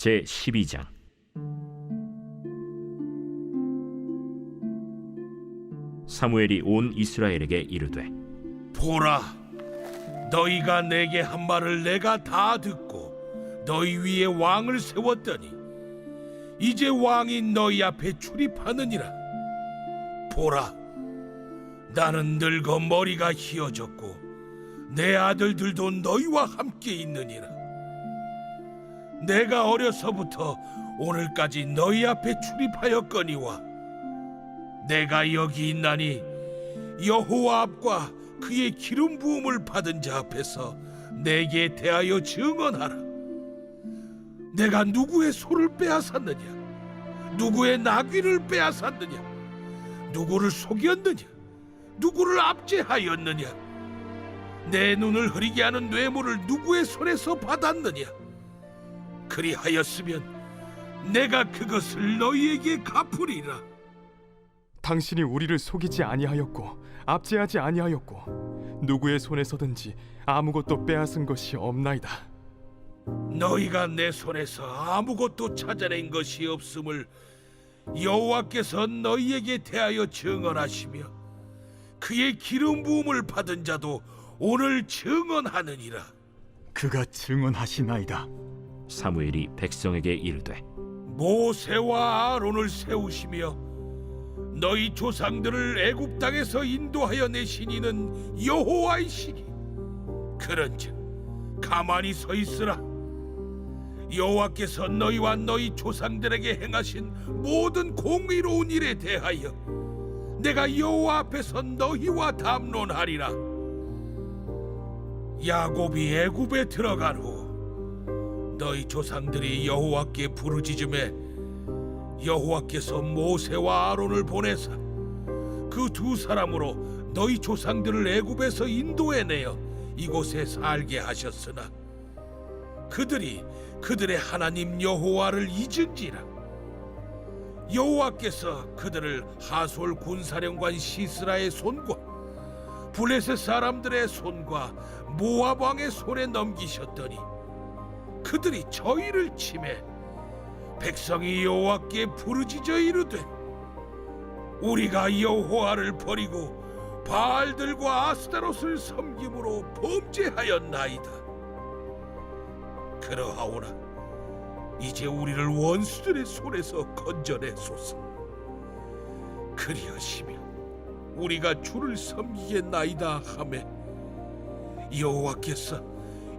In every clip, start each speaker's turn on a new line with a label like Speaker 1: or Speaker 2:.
Speaker 1: 제 12장 사무엘이 온 이스라엘에게 이르되
Speaker 2: 보라, 너희가 내게 한 말을 내가 다 듣고 너희 위에 왕을 세웠더니 이제 왕이 너희 앞에 출입하느니라. 보라, 나는 늙어 머리가 희어졌고 내 아들들도 너희와 함께 있느니라. 내가 어려서부터 오늘까지 너희 앞에 출입하였거니와 내가 여기 있나니 여호와 앞과 그의 기름 부음을 받은 자 앞에서 내게 대하여 증언하라. 내가 누구의 소를 빼앗았느냐? 누구의 나귀를 빼앗았느냐? 누구를 속였느냐? 누구를 압제하였느냐? 내 눈을 흐리게 하는 뇌물을 누구의 손에서 받았느냐? 그리하였으면 내가 그것을 너희에게 갚으리라.
Speaker 3: 당신이 우리를 속이지 아니하였고 압제하지 아니하였고 누구의 손에서든지 아무것도 빼앗은 것이 없나이다.
Speaker 2: 너희가 내 손에서 아무것도 찾아낸 것이 없음을 여호와께서 너희에게 대하여 증언하시며 그의 기름 부음을 받은 자도 오늘 증언하느니라
Speaker 4: 그가 증언하시나이다.
Speaker 1: 사무엘이 백성에게 이르되
Speaker 2: 모세와 아론을 세우시며 너희 조상들을 애굽 땅에서 인도하여 내신 이는 여호와이시니 그런즉 가만히 서 있으라. 여호와께서 너희와 너희 조상들에게 행하신 모든 공의로운 일에 대하여 내가 여호와 앞에서 너희와 담론하리라. 야곱이 애굽에 들어간 후 너희 조상들이 여호와께 부르짖음에 여호와께서 모세와 아론을 보내사 그 두 사람으로 너희 조상들을 애굽에서 인도해내어 이곳에 살게 하셨으나 그들이 그들의 하나님 여호와를 잊은지라. 여호와께서 그들을 하솔 군사령관 시스라의 손과 블레셋 사람들의 손과 모압 왕의 손에 넘기셨더니 그들이 저희를 침해 백성이 여호와께 부르짖어 이르되 우리가 여호와를 버리고 바알들과 아스타롯을 섬김으로 범죄하였나이다. 그러하오나 이제 우리를 원수들의 손에서 건져내소서. 그리하시며 우리가 주를 섬기겠나이다 하매 여호와께서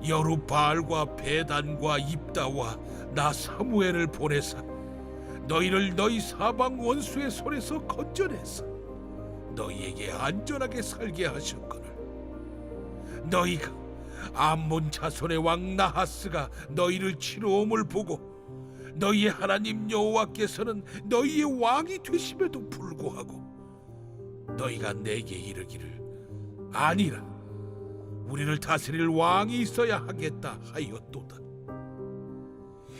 Speaker 2: 여루바알과 베단과 입다와 나 사무엘을 보내사. 너희를 너희 사방 원수의 손에서 건져내서 너희에게 안전하게 살게 하셨거늘. 너희가 암몬 자손의 왕 나하스가 너희를 치러옴을 보고 너희의 하나님 여호와께서는 너희의 왕이 되심에도 불구하고 너희가 내게 이르기를 아니라 우리를 다스릴 왕이 있어야 하겠다 하였도다.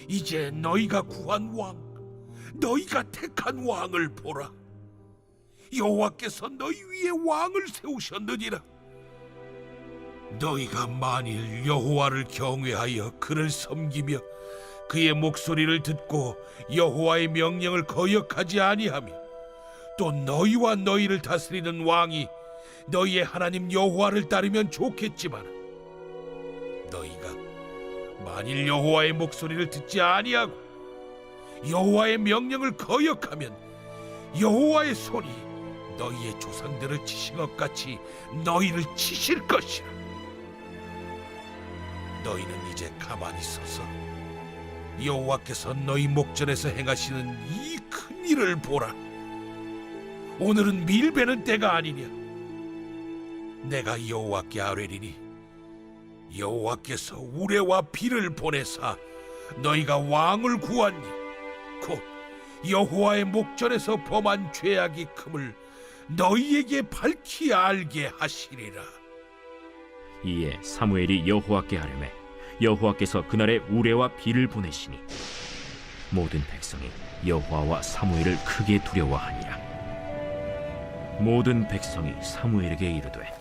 Speaker 2: 이제 너희가 구한 왕, 너희가 택한 왕을 보라. 여호와께서 너희 위에 왕을 세우셨느니라. 너희가 만일 여호와를 경외하여 그를 섬기며 그의 목소리를 듣고 여호와의 명령을 거역하지 아니하며 또 너희와 너희를 다스리는 왕이 너희의 하나님 여호와를 따르면 좋겠지만 너희가 만일 여호와의 목소리를 듣지 아니하고 여호와의 명령을 거역하면 여호와의 손이 너희의 조상들을 치신 것 같이 너희를 치실 것이라. 너희는 이제 가만히 서서 여호와께서 너희 목전에서 행하시는 이 큰 일을 보라. 오늘은 밀베는 때가 아니냐 내가 여호와께 아뢰리니 여호와께서 우레와 비를 보내사 너희가 왕을 구하니 곧 여호와의 목전에서 범한 죄악이 큼을 너희에게 밝히 알게 하시리라.
Speaker 1: 이에 사무엘이 여호와께 아뢰매 여호와께서 그날에 우레와 비를 보내시니 모든 백성이 여호와와 사무엘을 크게 두려워하니라. 모든 백성이 사무엘에게 이르되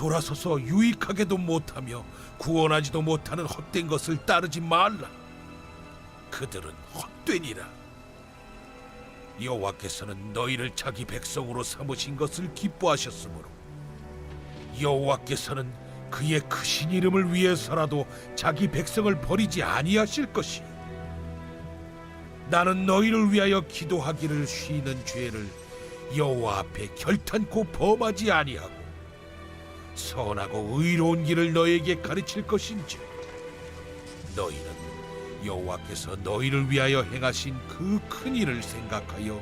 Speaker 2: 돌아서서 유익하게도 못하며 구원하지도 못하는 헛된 것을 따르지 말라. 그들은 헛되니라. 여호와께서는 너희를 자기 백성으로 삼으신 것을 기뻐하셨으므로 여호와께서는 그의 크신 이름을 위해서라도 자기 백성을 버리지 아니하실 것이. 나는 너희를 위하여 기도하기를 쉬는 죄를 여호와 앞에 결탄코 범하지 아니하고 선하고 의로운 길을 너에게 가르칠 것인지 너희는 여호와께서 너희를 위하여 행하신 그 큰 일을 생각하여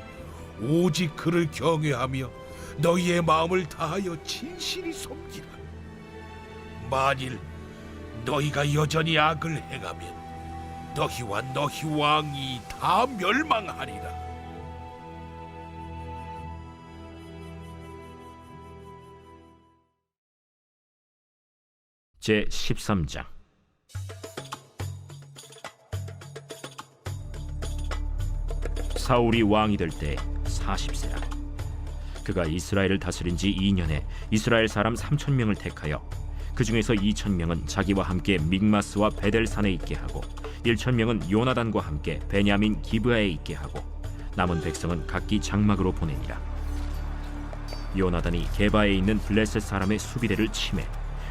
Speaker 2: 오직 그를 경외하며 너희의 마음을 다하여 진실이 섬기라. 만일 너희가 여전히 악을 행하면 너희와 너희 왕이 다 멸망하리라.
Speaker 1: 제 13장. 사울이 왕이 될 때 40세라. 그가 이스라엘을 다스린 지 2년에 이스라엘 사람 3천 명을 택하여 그 중에서 2천 명은 자기와 함께 믹마스와 베델산에 있게 하고 1천 명은 요나단과 함께 베냐민 기브아에 있게 하고 남은 백성은 각기 장막으로 보내니라. 요나단이 게바에 있는 블레셋 사람의 수비대를 침해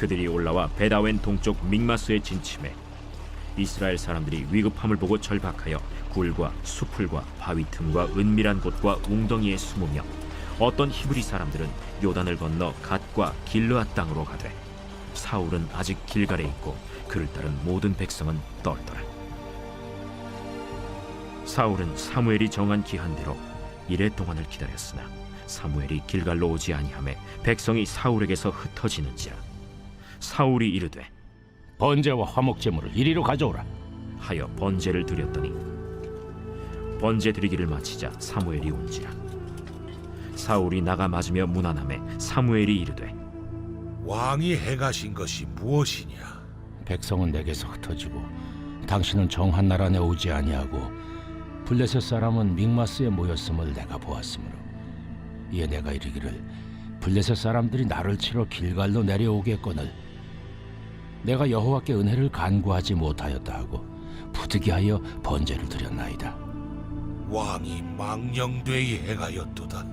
Speaker 1: 그들이 올라와 베다웬 동쪽 믹마스에 진침해. 이스라엘 사람들이 위급함을 보고 절박하여 굴과 수풀과 바위 틈과 은밀한 곳과 웅덩이에 숨으며 어떤 히브리 사람들은 요단을 건너 갓과 길르앗 땅으로 가되 사울은 아직 길갈에 있고 그를 따른 모든 백성은 떨더라. 사울은 사무엘이 정한 기한대로 이래 동안을 기다렸으나 사무엘이 길갈로 오지 아니하매 백성이 사울에게서 흩어지는지라 사울이 이르되
Speaker 5: 번제와 화목 제물을 이리로 가져오라.
Speaker 1: 하여 번제를 드렸더니 번제 드리기를 마치자 사무엘이 온지라 사울이 나가 맞으며 무난함에 사무엘이 이르되
Speaker 2: 왕이 행하신 것이 무엇이냐?
Speaker 5: 백성은 내게서 흩어지고 당신은 정한 나라 내 오지 아니하고 블레셋 사람은 믹마스에 모였음을 내가 보았으므로 이에 내가 이르기를 블레셋 사람들이 나를 치러 길갈로 내려오겠거늘 내가 여호와께 은혜를 간구하지 못하였다 하고 부득이하여 번제를 드렸나이다.
Speaker 2: 왕이 망령되이 행하였도다.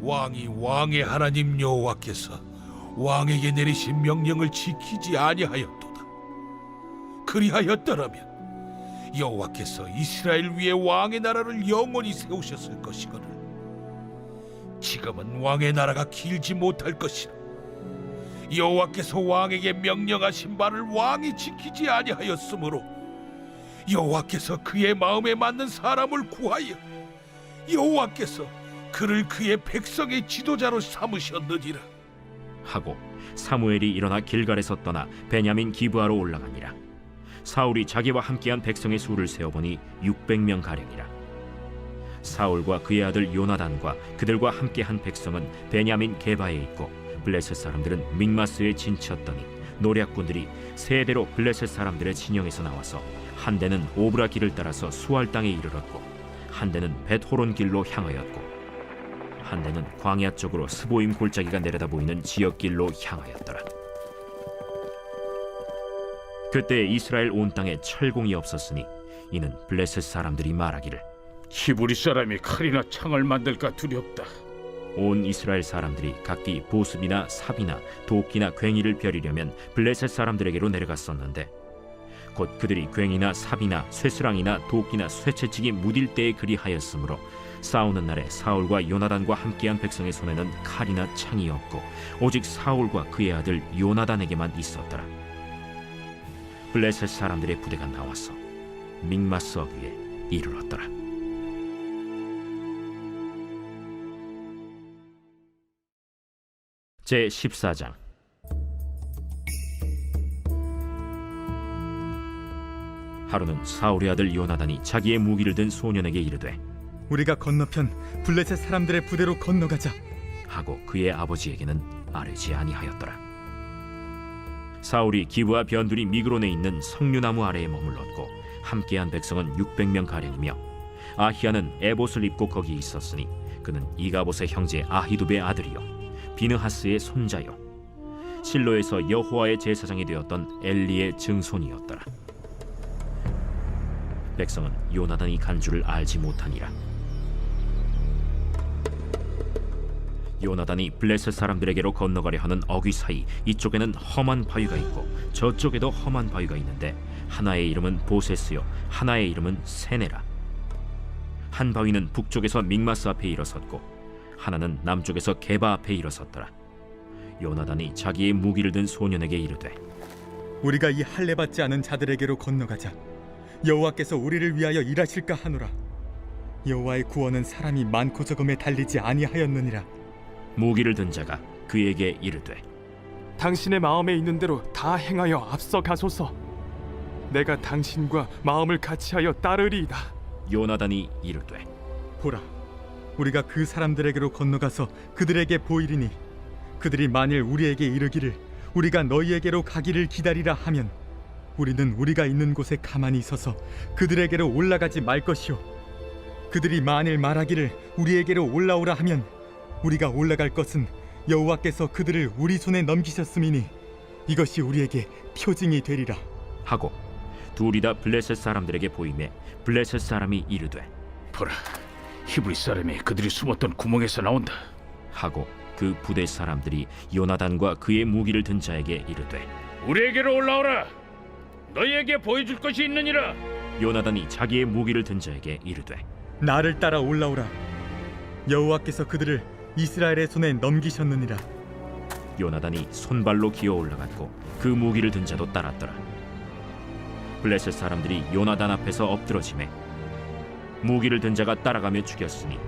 Speaker 2: 왕이 왕의 하나님 여호와께서 왕에게 내리신 명령을 지키지 아니하였도다. 그리하였더라면 여호와께서 이스라엘 위에 왕의 나라를 영원히 세우셨을 것이거늘. 지금은 왕의 나라가 길지 못할 것이라. 여호와께서 왕에게 명령하신 바를 왕이 지키지 아니하였으므로 여호와께서 그의 마음에 맞는 사람을 구하여 여호와께서 그를 그의 백성의 지도자로 삼으셨느니라.
Speaker 1: 하고 사무엘이 일어나 길갈에서 떠나 베냐민 기브아로 올라가니라 사울이 자기와 함께한 백성의 수를 세어보니 600명 가량이라 사울과 그의 아들 요나단과 그들과 함께한 백성은 베냐민 게바에 있고 블레셋 사람들은 믹마스에 진쳤더니 노략군들이 세 대로 블레셋 사람들의 진영에서 나와서 한 대는 오브라 길을 따라서 수알 땅에 이르렀고 한 대는 벳호론 길로 향하였고 한 대는 광야 쪽으로 스보임 골짜기가 내려다 보이는 지역 길로 향하였더라. 그때 이스라엘 온 땅에 철공이 없었으니 이는 블레셋 사람들이 말하기를
Speaker 6: 히브리 사람이 칼이나 창을 만들까 두렵다.
Speaker 1: 온 이스라엘 사람들이 각기 보습이나 삽이나 도끼나 괭이를 벼리려면 블레셋 사람들에게로 내려갔었는데 곧 그들이 괭이나 삽이나 쇠스랑이나 도끼나 쇠채찍이 무딜 때에 그리하였으므로 싸우는 날에 사울과 요나단과 함께한 백성의 손에는 칼이나 창이 없고 오직 사울과 그의 아들 요나단에게만 있었더라. 블레셋 사람들의 부대가 나와서 믹마스 어귀에 이르렀더라. 제 14장 하루는 사울의 아들 요나단이 자기의 무기를 든 소년에게 이르되
Speaker 7: 우리가 건너편 블레셋 사람들의 부대로 건너가자.
Speaker 1: 하고 그의 아버지에게는 아뢰지 아니하였더라. 사울이 기브와 변두리 미그론에 있는 석류나무 아래에 머물렀고 함께한 백성은 600명 가량이며 아히야는 에봇을 입고 거기 있었으니 그는 이가봇의 형제 아히두베의 아들이요 비느하스의 손자요 실로에서 여호와의 제사장이 되었던 엘리의 증손이었더라. 백성은 요나단이 간 줄을 알지 못하니라. 요나단이 블레셋 사람들에게로 건너가려 하는 어귀 사이 이쪽에는 험한 바위가 있고 저쪽에도 험한 바위가 있는데 하나의 이름은 보세스요 하나의 이름은 세네라 한 바위는 북쪽에서 믹마스 앞에 일어섰고 하나는 남쪽에서 게바 앞에 일어섰더라 요나단이 자기의 무기를 든 소년에게 이르되
Speaker 7: 우리가 이 할례 받지 않은 자들에게로 건너가자. 여호와께서 우리를 위하여 일하실까 하노라. 여호와의 구원은 사람이 많고 적음에 달리지 아니하였느니라.
Speaker 1: 무기를 든 자가 그에게 이르되
Speaker 3: 당신의 마음에 있는 대로 다 행하여 앞서 가소서. 내가 당신과 마음을 같이하여 따르리이다.
Speaker 1: 요나단이 이르되
Speaker 7: 보라, 우리가 그 사람들에게로 건너가서 그들에게 보이리니 그들이 만일 우리에게 이르기를 우리가 너희에게로 가기를 기다리라 하면 우리는 우리가 있는 곳에 가만히 있어서 그들에게로 올라가지 말 것이요. 그들이 만일 말하기를 우리에게로 올라오라 하면 우리가 올라갈 것은 여호와께서 그들을 우리 손에 넘기셨음이니 이것이 우리에게 표징이 되리라.
Speaker 1: 하고 둘이 다 블레셋 사람들에게 보이매 블레셋 사람이 이르되
Speaker 6: 보라, 히브리 사람이 그들이 숨었던 구멍에서 나온다.
Speaker 1: 하고 그 부대 사람들이 요나단과 그의 무기를 든 자에게 이르되
Speaker 6: 우리에게로 올라오라. 너희에게 보여줄 것이 있느니라.
Speaker 1: 요나단이 자기의 무기를 든 자에게 이르되
Speaker 7: 나를 따라 올라오라 여호와께서 그들을 이스라엘의 손에 넘기셨느니라
Speaker 1: 요나단이 손발로 기어 올라갔고 그 무기를 든 자도 따랐더라 블레셋 사람들이 요나단 앞에서 엎드러짐에 무기를 든 자가 따라가며 죽였으니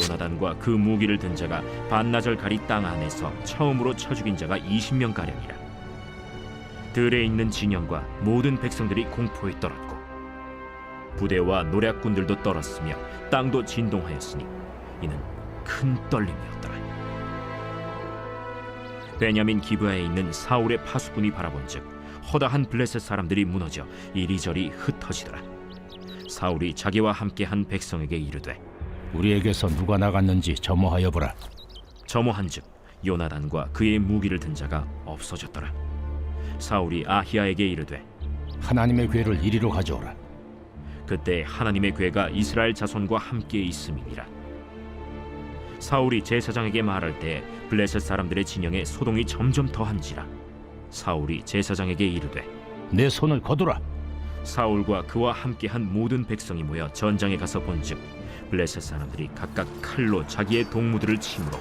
Speaker 1: 요나단과 그 무기를 든 자가 반나절 가리 땅 안에서 처음으로 쳐 죽인 자가 20명 가량이라. 들에 있는 진영과 모든 백성들이 공포에 떨었고 부대와 노략군들도 떨었으며 땅도 진동하였으니 이는 큰 떨림이었더라. 베냐민 기브아에 있는 사울의 파수꾼이 바라본즉 허다한 블레셋 사람들이 무너져 이리저리 흩어지더라 사울이 자기와 함께한 백성에게 이르되
Speaker 5: 우리에게서 누가 나갔는지 점호하여 보라.
Speaker 1: 점호한즉 요나단과 그의 무기를 든 자가 없어졌더라 사울이 아히야에게 이르되
Speaker 5: 하나님의 괴를 이리로 가져오라.
Speaker 1: 그때 하나님의 괴가 이스라엘 자손과 함께 있음이니라. 사울이 제사장에게 말할 때 블레셋 사람들의 진영에 소동이 점점 더한지라. 사울이 제사장에게 이르되
Speaker 5: 내 손을 거두라.
Speaker 1: 사울과 그와 함께한 모든 백성이 모여 전장에 가서 본즉 블레셋 사람들이 각각 칼로 자기의 동무들을 치므로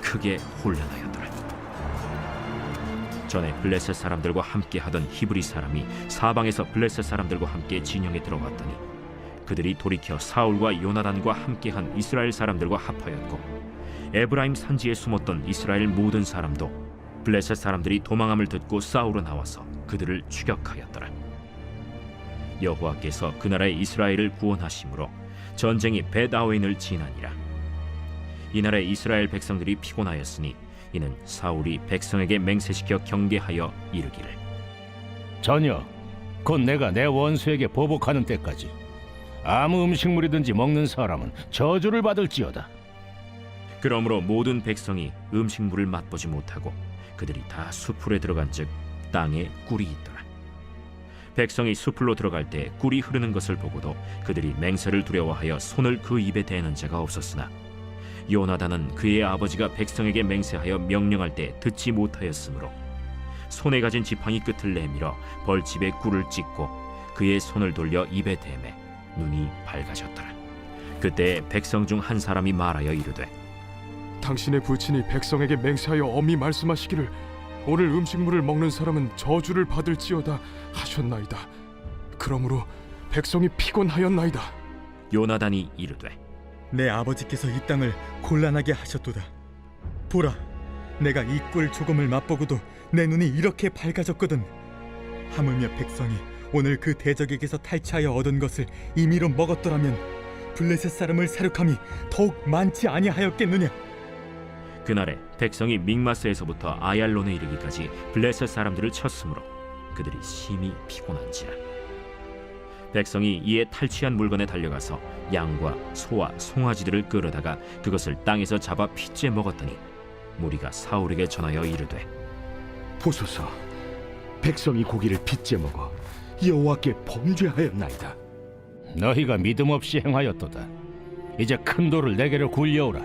Speaker 1: 크게 혼란하였더라. 전에 블레셋 사람들과 함께 하던 히브리 사람이 사방에서 블레셋 사람들과 함께 진영에 들어갔더니 그들이 돌이켜 사울과 요나단과 함께한 이스라엘 사람들과 합하였고 에브라임 산지에 숨었던 이스라엘 모든 사람도 블레셋 사람들이 도망함을 듣고 싸우러 나와서 그들을 추격하였더라. 여호와께서 그 나라의 이스라엘을 구원하심으로 전쟁이 벳아웬을 지나니라. 이 나라의 이스라엘 백성들이 피곤하였으니 이는 사울이 백성에게 맹세시켜 경계하여 이르기를
Speaker 5: 전혀 곧 내가 내 원수에게 보복하는 때까지 아무 음식물이든지 먹는 사람은 저주를 받을지어다.
Speaker 1: 그러므로 모든 백성이 음식물을 맛보지 못하고 그들이 다 수풀에 들어간즉 땅에 꿀이 있더라. 백성이 수풀로 들어갈 때 꿀이 흐르는 것을 보고도 그들이 맹세를 두려워하여 손을 그 입에 대는 자가 없었으나 요나단은 그의 아버지가 백성에게 맹세하여 명령할 때 듣지 못하였으므로 손에 가진 지팡이 끝을 내밀어 벌집에 꿀을 찍고 그의 손을 돌려 입에 대매 눈이 밝아졌더라. 그때 백성 중 한 사람이 말하여 이르되
Speaker 3: 당신의 부친이 백성에게 맹세하여 엄히 말씀하시기를 오늘 음식물을 먹는 사람은 저주를 받을지어다 하셨나이다. 그러므로 백성이 피곤하였나이다.
Speaker 1: 요나단이 이르되
Speaker 7: 내 아버지께서 이 땅을 곤란하게 하셨도다. 보라, 내가 이 꿀 조금을 맛보고도 내 눈이 이렇게 밝아졌거든. 하물며 백성이 오늘 그 대적에게서 탈취하여 얻은 것을 임의로 먹었더라면 블레셋 사람을 사륙함이 더욱 많지 아니하였겠느냐?
Speaker 1: 그날에 백성이 믹마스에서부터 아얄론에 이르기까지 블레셋 사람들을 쳤으므로 그들이 심히 피곤한지라 백성이 이에 탈취한 물건에 달려가서 양과 소와 송아지들을 끌어다가 그것을 땅에서 잡아 핏째 먹었더니 무리가 사울에게 전하여 이르되
Speaker 4: 보소서, 백성이 고기를 빚제 먹어 여호와께 범죄하였나이다.
Speaker 5: 너희가 믿음 없이 행하였도다. 이제 큰 돌을 내게로 굴려오라.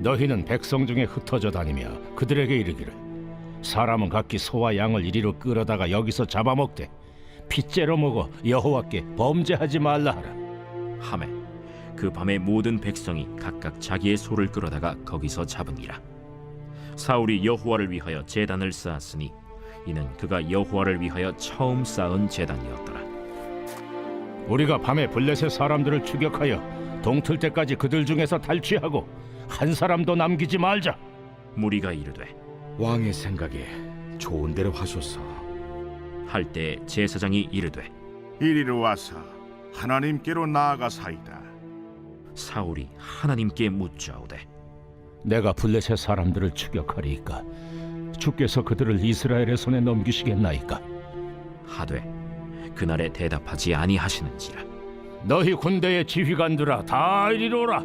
Speaker 5: 너희는 백성 중에 흩어져 다니며 그들에게 이르기를 사람은 각기 소와 양을 이리로 끌어다가 여기서 잡아먹되 핏째로 먹어 여호와께 범죄하지 말라 하라.
Speaker 1: 하매 그 밤에 모든 백성이 각각 자기의 소를 끌어다가 거기서 잡으니라 사울이 여호와를 위하여 제단을 쌓았으니 이는 그가 여호와를 위하여 처음 쌓은 제단이었더라
Speaker 5: 우리가 밤에 블레셋 사람들을 추격하여 동틀 때까지 그들 중에서 탈취하고 한 사람도 남기지 말자.
Speaker 1: 무리가 이르되
Speaker 4: 왕의 생각에 좋은 대로 하소서.
Speaker 1: 할때 제사장이 이르되
Speaker 8: 이리로 와서 하나님께로 나아가사이다.
Speaker 1: 사울이 하나님께 묻자오되
Speaker 5: 내가 블레셋 사람들을 추격하리이까 주께서 그들을 이스라엘의 손에 넘기시겠나이까
Speaker 1: 하되 그날에 대답하지 아니하시는지라
Speaker 5: 너희 군대의 지휘관들아 다 이리로라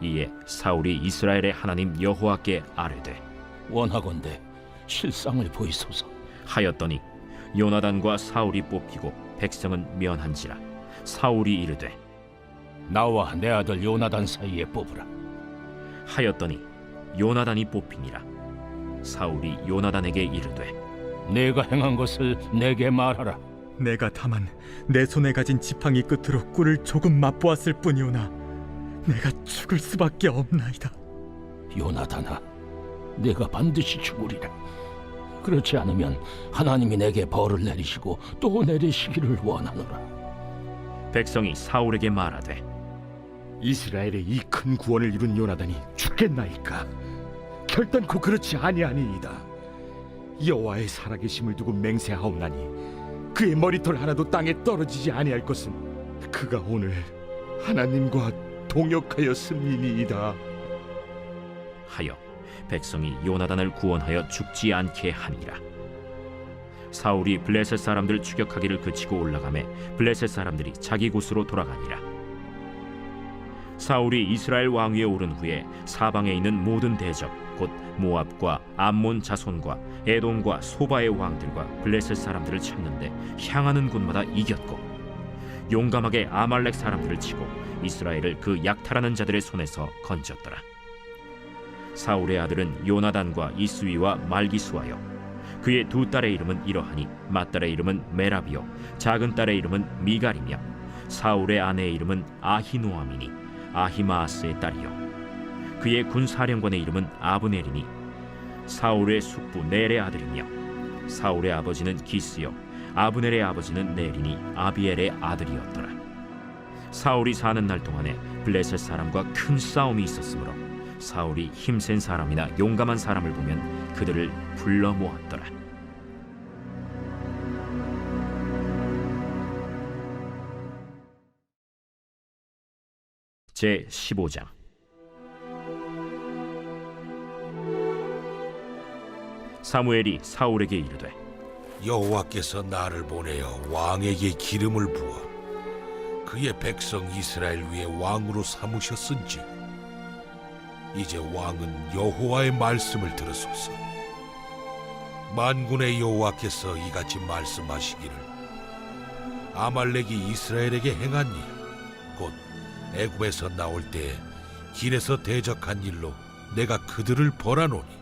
Speaker 1: 이에 사울이 이스라엘의 하나님 여호와께 아뢰되
Speaker 5: 원하건대 실상을 보이소서.
Speaker 1: 하였더니 요나단과 사울이 뽑히고 백성은 면한지라 사울이 이르되
Speaker 5: 나와 내 아들 요나단 사이에 뽑으라.
Speaker 1: 하였더니 요나단이 뽑히니라. 사울이 요나단에게 이르되
Speaker 5: 내가 행한 것을 내게 말하라.
Speaker 7: 내가 다만 내 손에 가진 지팡이 끝으로 꿀을 조금 맛보았을 뿐이오나 내가 죽을 수밖에 없나이다.
Speaker 5: 요나단아 내가 반드시 죽으리라 그렇지 않으면 하나님이 내게 벌을 내리시고 또 내리시기를 원하노라
Speaker 1: 백성이 사울에게 말하되
Speaker 4: 이스라엘의 이 큰 구원을 이룬 요나단이 죽겠나이까? 결단코 그렇지 아니하니이다. 여호와의 살아계심을 두고 맹세하오나니 그의 머리털 하나도 땅에 떨어지지 아니할 것은 그가 오늘 하나님과 동역하였음이니이다.
Speaker 1: 하여 백성이 요나단을 구원하여 죽지 않게 하니라 사울이 블레셋 사람들 추격하기를 그치고 올라가매 블레셋 사람들이 자기 곳으로 돌아가니라 사울이 이스라엘 왕위에 오른 후에 사방에 있는 모든 대적 곧 모압과 암몬 자손과 에돔과 소바의 왕들과 블레셋 사람들을 쳤는데 향하는 곳마다 이겼고 용감하게 아말렉 사람들을 치고 이스라엘을 그 약탈하는 자들의 손에서 건졌더라. 사울의 아들은 요나단과 이스위와 말기수하여 그의 두 딸의 이름은 이러하니 맏딸의 이름은 메라비요 작은 딸의 이름은 미갈이며 사울의 아내의 이름은 아히노아미니 아히마아스의 딸이요. 그의 군사령관의 이름은 아브넬이니 사울의 숙부 넬의 아들이며 사울의 아버지는 기스요 아브넬의 아버지는 넬이니 아비엘의 아들이었더라. 사울이 사는 날 동안에 블레셋 사람과 큰 싸움이 있었으므로 사울이 힘센 사람이나 용감한 사람을 보면 그들을 불러 모았더라. 제 15장. 사무엘이 사울에게 이르되
Speaker 2: 여호와께서 나를 보내어 왕에게 기름을 부어 그의 백성 이스라엘 위에 왕으로 삼으셨은지 이제 왕은 여호와의 말씀을 들으소서. 만군의 여호와께서 이같이 말씀하시기를 아말렉이 이스라엘에게 행한 일 곧 애굽에서 나올 때에 길에서 대적한 일로 내가 그들을 벌하노니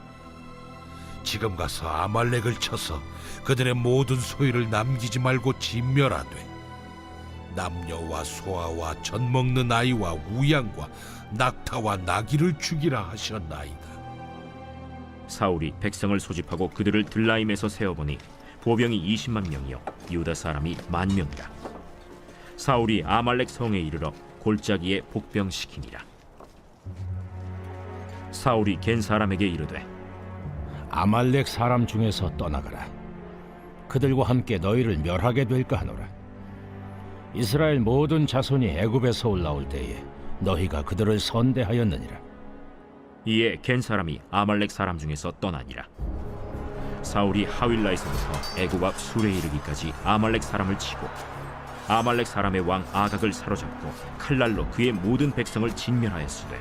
Speaker 2: 지금 가서 아말렉을 쳐서 그들의 모든 소유를 남기지 말고 진멸하되 남녀와 소아와 젖 먹는 아이와 우양과 낙타와 나귀를 죽이라 하셨나이다.
Speaker 1: 사울이 백성을 소집하고 그들을 들라임에서 세어보니 보병이 20만 명이요 유다 사람이 만 명이라 사울이 아말렉 성에 이르러 골짜기에 복병시키니라 사울이 겐 사람에게 이르되
Speaker 5: 아말렉 사람 중에서 떠나가라. 그들과 함께 너희를 멸하게 될까 하노라. 이스라엘 모든 자손이 애굽에서 올라올 때에 너희가 그들을 선대하였느니라.
Speaker 1: 이에 겐 사람이 아말렉 사람 중에서 떠나니라 사울이 하윌라에서부터 애굽 앞 술에 이르기까지 아말렉 사람을 치고 아말렉 사람의 왕 아각을 사로잡고 칼날로 그의 모든 백성을 진멸하였으되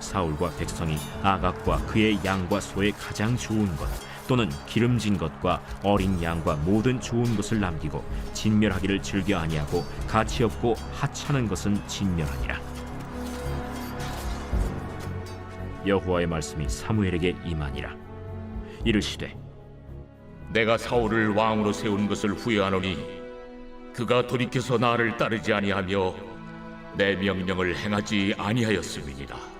Speaker 1: 사울과 백성이 아각과 그의 양과 소의 가장 좋은 것 또는 기름진 것과 어린 양과 모든 좋은 것을 남기고 진멸하기를 즐겨 아니하고 가치 없고 하찮은 것은 진멸하니라 여호와의 말씀이 사무엘에게 임하니라 이르시되
Speaker 6: 내가 사울을 왕으로 세운 것을 후회하노니 그가 돌이켜서 나를 따르지 아니하며 내 명령을 행하지 아니하였음이니라.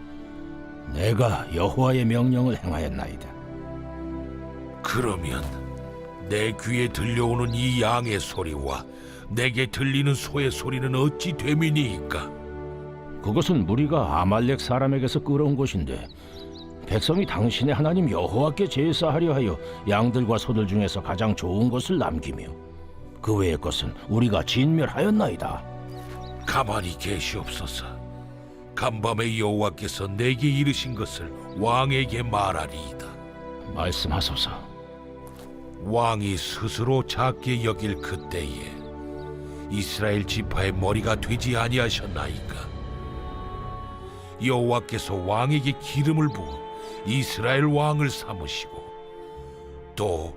Speaker 5: 내가 여호와의 명령을 행하였나이다.
Speaker 2: 그러면 내 귀에 들려오는 이 양의 소리와 내게 들리는 소의 소리는 어찌 됨이니이까?
Speaker 5: 그것은 무리가 아말렉 사람에게서 끌어온 것인데 백성이 당신의 하나님 여호와께 제사하려 하여 양들과 소들 중에서 가장 좋은 것을 남기며 그 외의 것은 우리가 진멸하였나이다.
Speaker 2: 가만히 계시옵소서. 간밤에 여호와께서 내게 이르신 것을 왕에게 말하리이다.
Speaker 5: 말씀하소서.
Speaker 2: 왕이 스스로 작게 여길 그때에 이스라엘 지파의 머리가 되지 아니하셨나이까? 여호와께서 왕에게 기름을 부어 이스라엘 왕을 삼으시고 또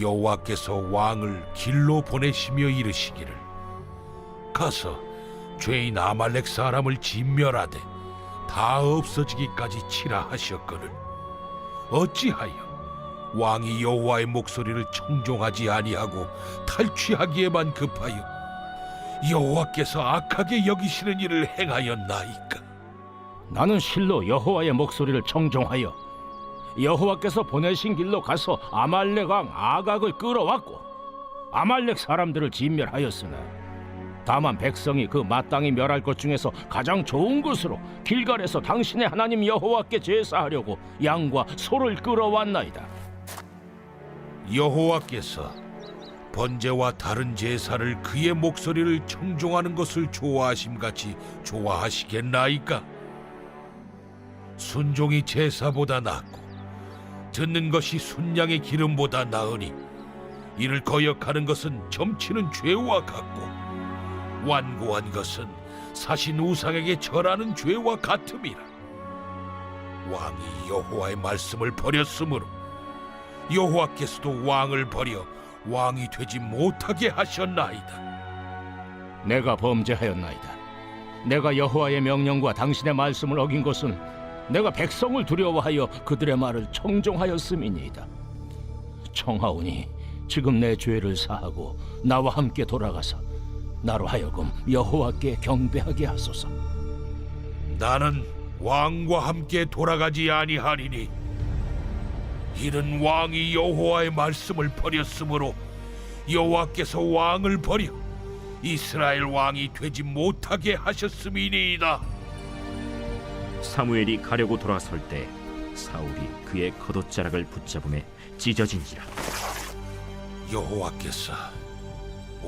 Speaker 2: 여호와께서 왕을 길로 보내시며 이르시기를 가서 죄인 아말렉 사람을 진멸하되 다 없어지기까지 치라 하셨거늘. 어찌하여 왕이 여호와의 목소리를 청종하지 아니하고 탈취하기에만 급하여 여호와께서 악하게 여기시는 일을 행하였나이까?
Speaker 5: 나는 실로 여호와의 목소리를 청종하여 여호와께서 보내신 길로 가서 아말렉 왕 아각을 끌어왔고 아말렉 사람들을 진멸하였으나 다만 백성이 그 마땅히 멸할 것 중에서 가장 좋은 것으로 길갈에서 당신의 하나님 여호와께 제사하려고 양과 소를 끌어왔나이다.
Speaker 2: 여호와께서 번제와 다른 제사를 그의 목소리를 청종하는 것을 좋아하심 같이 좋아하시겠나이까? 순종이 제사보다 낫고 듣는 것이 순양의 기름보다 나으니 이를 거역하는 것은 점치는 죄와 같고 완고한 것은 사신 우상에게 절하는 죄와 같음이라 왕이 여호와의 말씀을 버렸으므로 여호와께서도 왕을 버려 왕이 되지 못하게 하셨나이다.
Speaker 5: 내가 범죄하였나이다. 내가 여호와의 명령과 당신의 말씀을 어긴 것은 내가 백성을 두려워하여 그들의 말을 청종하였음이니이다. 청하오니 지금 내 죄를 사하고 나와 함께 돌아가서 나로 하여금 여호와께 경배하게 하소서.
Speaker 2: 나는 왕과 함께 돌아가지 아니하리니 이는 왕이 여호와의 말씀을 버렸으므로 여호와께서 왕을 버려 이스라엘 왕이 되지 못하게 하셨음이니이다.
Speaker 1: 사무엘이 가려고 돌아설 때 사울이 그의 겉옷자락을 붙잡음에 찢어진지라
Speaker 2: 여호와께서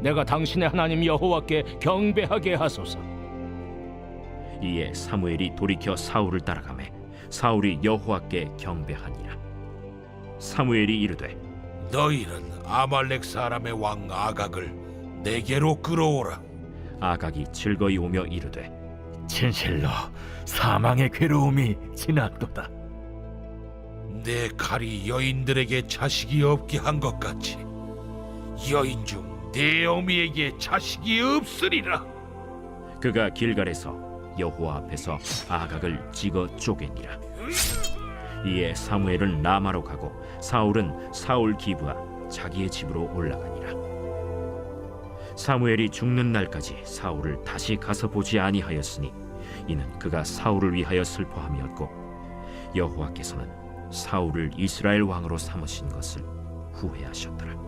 Speaker 5: 내가 당신의 하나님 여호와께 경배하게 하소서.
Speaker 1: 이에 사무엘이 돌이켜 사울을 따라가매 사울이 여호와께 경배하니라 사무엘이 이르되
Speaker 2: 너희는 아말렉 사람의 왕 아각을 내게로 끌어오라.
Speaker 1: 아각이 즐거이 오며 이르되
Speaker 4: 진실로 사망의 괴로움이 지났도다.
Speaker 2: 내 칼이 여인들에게 자식이 없게 한 것 같이 여인 중 내 어미에게 자식이 없으리라.
Speaker 1: 그가 길갈에서 여호와 앞에서 아각을 찍어 쪼개니라. 이에 사무엘은 라마로 가고 사울은 사울 기브와 자기의 집으로 올라가니라. 사무엘이 죽는 날까지 사울을 다시 가서 보지 아니하였으니 이는 그가 사울을 위하여 슬퍼함이었고 여호와께서는 사울을 이스라엘 왕으로 삼으신 것을 후회하셨더라